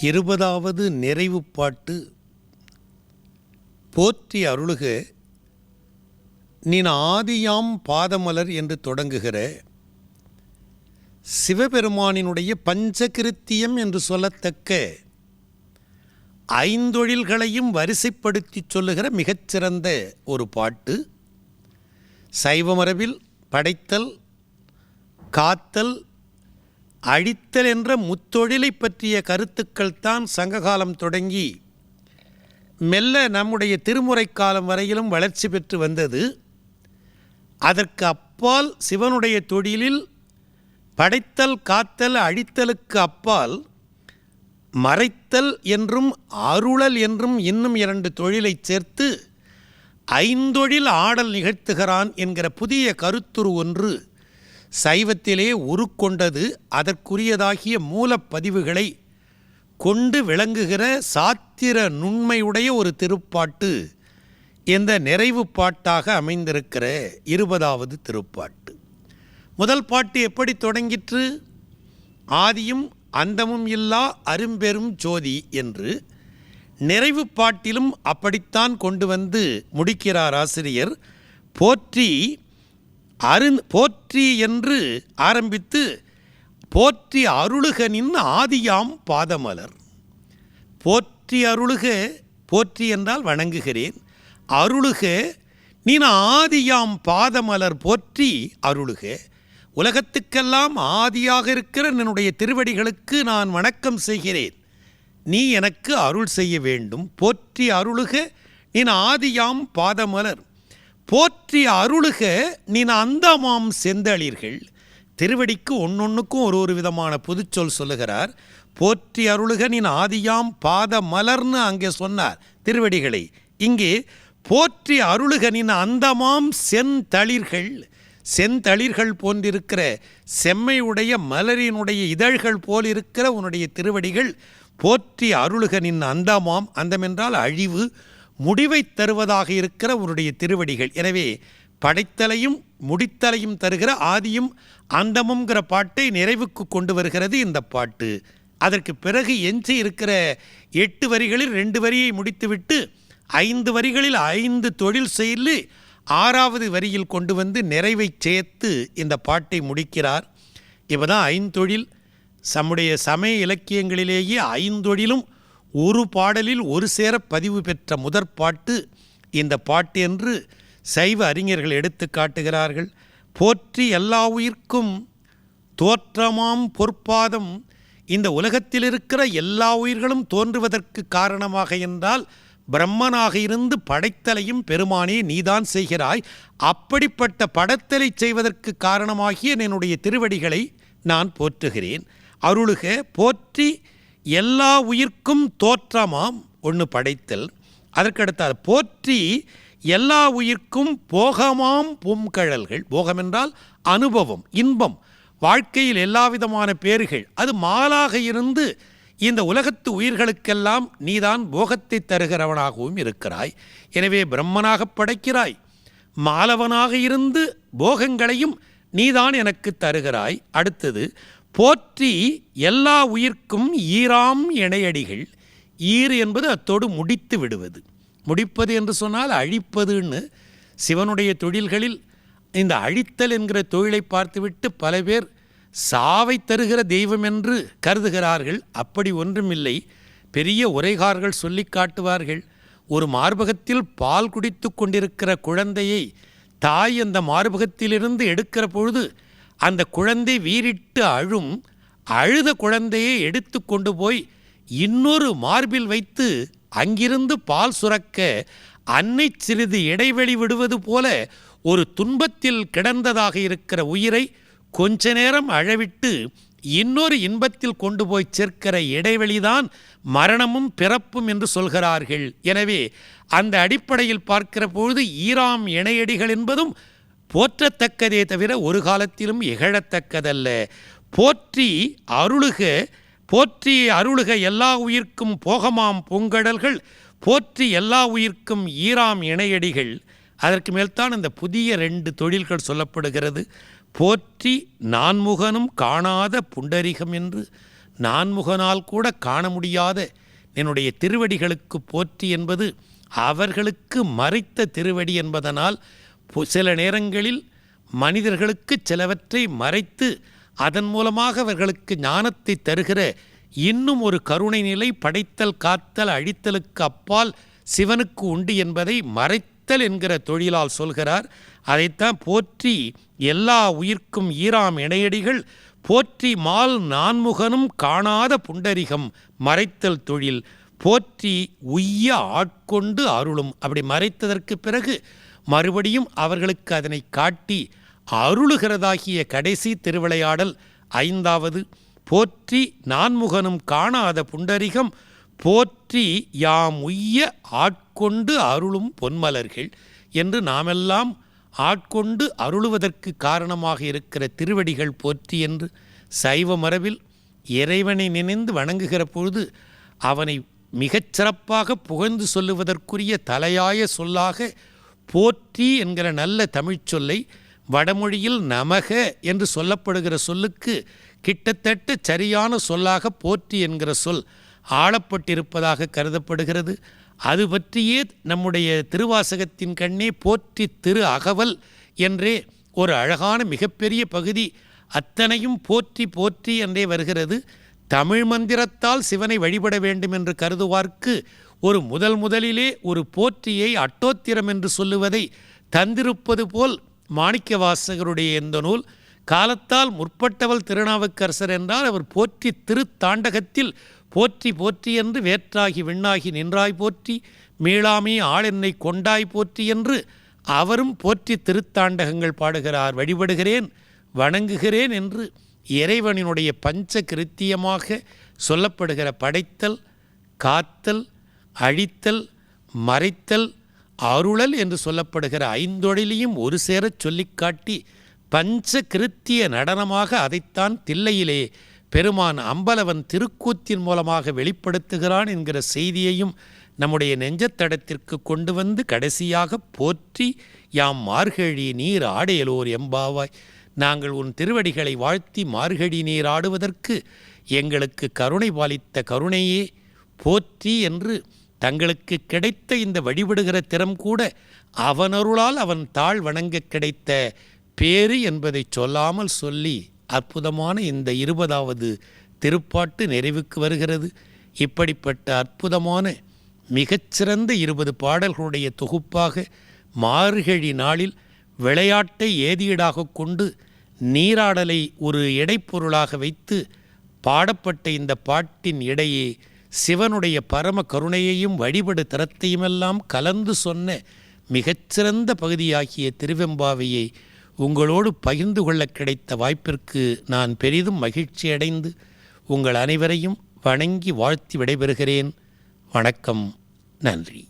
இருபதாவது நிறைவு பாட்டு போற்றி அருளுக. நீன் ஆதியாம் பாதமலர் என்று தொடங்குகிற சிவபெருமானினுடைய பஞ்சகிருத்தியம் என்று சொல்லத்தக்க ஐந்தொழில்களையும் வரிசைப்படுத்தி சொல்லுகிற மிகச்சிறந்த ஒரு பாட்டு. சைவமரபில் படைத்தல் காத்தல் அழித்தல் என்ற முத்தொழிலை பற்றிய கருத்துக்கள் தான் சங்ககாலம் தொடங்கி மெல்ல நம்முடைய திருமுறை காலம் வரையிலும் வளர்ச்சி பெற்று வந்தது. அதற்கு அப்பால் சிவனுடைய தொழிலில் படைத்தல் காத்தல் அழித்தலுக்கு அப்பால் மறைத்தல் என்றும் அருளல் என்றும் இன்னும் இரண்டு தொழிலை சேர்த்து ஐந்தொழில் ஆடல் நிகழ்த்துகிறான் என்கிற புதிய கருத்துரு ஒன்று சைவத்திலே உருக்கொண்டது அதற்குரியதாகிய மூலப்பதிவுகளை கொண்டு விளங்குகிற சாத்திர நுண்மையுடைய ஒரு திருப்பாட்டு இந்த நிறைவு பாட்டாக அமைந்திருக்கிற இருபதாவது திருப்பாட்டு. முதல் பாட்டு எப்படி தொடங்கிற்று? ஆதியும் அந்தமும் இல்லா அரும்பெரும் ஜோதி என்று நிறைவு பாட்டிலும் அப்படித்தான் கொண்டு வந்து முடிக்கிறார் ஆசிரியர். போற்றி அரு போற்றி என்று ஆரம்பித்து போற்றி அருளுகனின் ஆதியாம் பாதமலர். போற்றி அருளுக போற்றி என்றால் வணங்குகிறேன். அருளுக நீன் ஆதியாம் பாதமலர் போற்றி அருளுக. உலகத்துக்கெல்லாம் ஆதியாக இருக்கிற என்னுடைய திருவடிகளுக்கு நான் வணக்கம் செய்கிறேன். நீ எனக்கு அருள் செய்ய வேண்டும். போற்றி அருளுக நீன் ஆதியாம் பாதமலர். போற்றி அருளுக நீன அந்தமாம் செந்தளிர்கள். திருவடிக்கு ஒன்னொன்றுக்கும் ஒரு ஒரு விதமான புதுச்சொல் சொல்லுகிறார். போற்றி அருளுக நீன் ஆதியாம் பாத மலர்னு அங்கே சொன்னார் திருவடிகளை. இங்கே போற்றி அருளுக நின் அந்தமாம் செந்தளிர்கள். செந்தளிர்கள் போன்றிருக்கிற செம்மையுடைய மலரினுடைய இதழ்கள் போல் இருக்கிற உன்னுடைய திருவடிகள். போற்றி அருளுகனின் அந்தமாம் அந்தமென்றால் அழிவு முடிவை தருவதாக இருக்கிற உன்னுடைய திருவடிகள். எனவே படைத்தலையும் முடித்தலையும் தருகிற ஆதியும் அந்தமுங்கிற பாட்டை நிறைவுக்கு கொண்டு வருகிறது இந்த பாட்டு. அதற்கு பிறகு எஞ்சி இருக்கிற எட்டு வரிகளில் ரெண்டு வரியை முடித்துவிட்டு ஐந்து வரிகளில் ஐந்து தொழில் செய்து ஆறாவது வரியில் கொண்டு வந்து நிறைவை சேர்த்து இந்த பாட்டை முடிக்கிறார். இப்போதான் ஐந்தொழில் நம்முடைய சமய இலக்கியங்களிலேயே ஐந்தொழிலும் ஒரு பாடலில் ஒரு சேர பதிவு பெற்ற முதற் பாட்டு இந்த பாட்டு என்று சைவ அறிஞர்கள் எடுத்து காட்டுகிறார்கள். போற்றி எல்லா உயிர்க்கும் தோற்றமாம் பொற்பாதம். இந்த உலகத்தில் இருக்கிற எல்லா உயிர்களும் தோன்றுவதற்கு காரணமாக என்றால் பிரம்மனாக இருந்து படைத்தலையும் பெருமானே நீதான் செய்கிறாய். அப்படிப்பட்ட படத்தலை செய்வதற்கு காரணமாகிய என்னுடைய திருவடிகளை நான் போற்றுகிறேன். அருளுக போற்றி எல்லா உயிர்க்கும் தோற்றமாம் ஒன்று படைத்தல். அதற்கடுத்து அதை போற்றி எல்லா உயிர்க்கும் போகமாம் பூங்கழல்கள் போகம் என்றால் அனுபவம் இன்பம் வாழ்க்கையில் எல்லா விதமான பேறுகள். அது மாலாக இருந்து இந்த உலகத்து உயிர்களுக்கெல்லாம் நீதான் போகத்தை தருகிறவனாகவும் இருக்கிறாய். எனவே பிரம்மனாக படைக்கிறாய். மாலவனாக இருந்து போகங்களையும் நீதான் எனக்கு தருகிறாய். அடுத்தது போற்றி எல்லா உயிர்க்கும் ஈராம் இணையடிகள். ஈறு என்பது அத்தோடு முடித்து விடுவது. முடிப்பது என்று சொன்னால் அழிப்பதுன்னு சிவனுடைய தொழில்களில் இந்த அழித்தல் என்கிற தொழிலை பார்த்துவிட்டு பல பேர் சாவை தருகிற தெய்வம் என்று கருதுகிறார்கள். அப்படி ஒன்றுமில்லை. பெரிய உரைகார்கள் சொல்லி காட்டுவார்கள். ஒரு மார்பகத்தில் பால் குடித்து கொண்டிருக்கிற குழந்தையை தாய் அந்த மார்பகத்திலிருந்து எடுக்கிற பொழுது அந்த குழந்தை வீறிட்டு அழும் அழுத குழந்தையை எடுத்து கொண்டு போய் இன்னொரு மார்பில் வைத்து அங்கிருந்து பால் சுரக்க அன்னை சிறிது இடைவெளி விடுவது போல ஒரு துன்பத்தில் கிடந்ததாக இருக்கிற உயிரை கொஞ்ச நேரம் அழவிட்டு இன்னொரு இன்பத்தில் கொண்டு போய் சேர்க்கிற இடைவெளிதான் மரணமும் பிறப்பும் என்று சொல்கிறார்கள். எனவே அந்த அடிப்படையில் பார்க்கிற பொழுது ஈராம் இணையடிகள் என்பதும் போற்றத்தக்கதே தவிர ஒரு காலத்திலும் இகழத்தக்கதல்ல போற்றி அருளுக போற்றி அருளுக எல்லா உயிர்க்கும் போகமாம் பூங்கடல்கள் போற்றி எல்லா உயிர்க்கும் ஈராம் இணையடிகள். அதற்கு மேல்தான் இந்த புதிய ரெண்டு தொழில்கள் சொல்லப்படுகிறது. போற்றி நான்முகனும் காணாத புண்டரிகம் என்று நான்முகனால் கூட காண முடியாத என்னுடைய திருவடிகளுக்கு போற்றி என்பது அவர்களுக்கு மறைத்த திருவடி என்பதனால் சில நேரங்களில் மனிதர்களுக்கு சிலவற்றை மறைத்து அதன் மூலமாக அவர்களுக்கு ஞானத்தை தருகிற இன்னும் ஒரு கருணை நிலை படைத்தல் காத்தல் அழித்தலுக்கு அப்பால் சிவனுக்கு உண்டு என்பதை மறைத்தல் என்கிற தொழிலால் சொல்கிறார். அதைத்தான் போற்றி எல்லா உயிர்க்கும் ஈராம் இணையடிகள் போற்றி மால் நான்முகனும் காணாத புண்டரிகம் மறைத்தல் தொழில் போற்றி உய்ய ஆட்கொண்டு அருளும். அப்படி மறைத்ததற்கு பிறகு மறுபடியும் அவர்களுக்கு அதனை காட்டி அருளுகிறதாகிய கடைசி திருவிளையாடல் ஐந்தாவது. போற்றி நான்முகனும் காணாத புண்டரிகம் போற்றி யாம் உய்ய ஆட்கொண்டு அருளும் பொன்மலர்கள் என்று நாமெல்லாம் ஆட்கொண்டு அருளுவதற்கு காரணமாக இருக்கிற திருவடிகள் போற்றி என்று சைவ மரபில் இறைவனை நினைந்து வணங்குகிற பொழுது அவனை மிகச் சிறப்பாக புகழ்ந்து சொல்லுவதற்குரிய தலையாய சொல்லாக போற்றி என்கிற நல்ல தமிழ்ச்சொல்லை வடமொழியில் நமக என்று சொல்லப்படுகிற சொல்லுக்கு கிட்டத்தட்ட சரியான சொல்லாக போற்றி என்கிற சொல் ஆளப்பட்டிருப்பதாக கருதப்படுகிறது. அது பற்றியே நம்முடைய திருவாசகத்தின் கண்ணே போற்றி திரு அகவல் என்றே ஒரு அழகான மிகப்பெரிய பகுதி அத்தனையும் போற்றி போற்றி என்றே வருகிறது. தமிழ் மந்திரத்தால் சிவனை வழிபட வேண்டும் என்று கருதுவார்க்கு ஒரு முதல் முதலிலே ஒரு போற்றியை அட்டோத்திரம் என்று சொல்லுவதை தந்திருப்பது போல் மாணிக்கவாசகருடைய இந்த நூல் காலத்தால் முற்பட்டவள் திருநாவுக்கரசர் என்றால் அவர் போற்றி திருத்தாண்டகத்தில் போற்றி போற்றி என்று வேற்றாகி விண்ணாகி நின்றாய் போற்றி மீளாமே ஆளென்னை கொண்டாய் போற்றி என்று அவரும் போற்றி திருத்தாண்டகங்கள் பாடுகிறார். வழிபடுகிறேன் வணங்குகிறேன் என்று இறைவனினுடைய பஞ்ச கிருத்தியமாக சொல்லப்படுகிற படைத்தல் காத்தல் அழித்தல் மறைத்தல் அருளல் என்று சொல்லப்படுகிற ஐந்தொழிலையும் ஒரு சேரச் சொல்லிக்காட்டி பஞ்ச கிருத்திய நடனமாக அதைத்தான் தில்லையிலே பெருமான் அம்பலவன் திருக்கூத்தின் மூலமாக வெளிப்படுத்துகிறான் என்கிற செய்தியையும் நம்முடைய நெஞ்சத்தடத்திற்கு கொண்டு வந்து கடைசியாக போற்றி யாம் மார்கழி நீர் ஆடையலோர் எம்பாவாய். நாங்கள் உன் திருவடிகளை வாழ்த்தி மார்கழி நீர் ஆடுவதற்கு எங்களுக்கு கருணை பாலித்த கருணையே போற்றி என்று தங்களுக்கு கிடைத்த இந்த வழிபடுகிற திறம் கூட அவனருளால் அவன் தாழ் வணங்க கிடைத்த பேறு என்பதை சொல்லாமல் சொல்லி அற்புதமான இந்த இருபதாவது திருப்பாட்டு நிறைவுக்கு வருகிறது. இப்படிப்பட்ட அற்புதமான மிகச்சிறந்த இருபது பாடல்களுடைய தொகுப்பாக மார்கழி நாளில் விளையாட்டை ஏதியீடாக கொண்டு நீராடலை ஒரு இடைப்பொருளாக வைத்து பாடப்பட்ட இந்த பாட்டின் இடையே சிவனுடைய பரம கருணையையும் வழிபடு தரத்தையுமெல்லாம் கலந்து சொன்ன மிகச்சிறந்த பகுதியாகிய திருவெம்பாவையை உங்களோடு பகிர்ந்து கொள்ள கிடைத்த வாய்ப்பிற்கு நான் பெரிதும் மகிழ்ச்சி அடைந்து உங்கள் அனைவரையும் வணங்கி வாழ்த்தி விடைபெறுகிறேன். வணக்கம். நன்றி.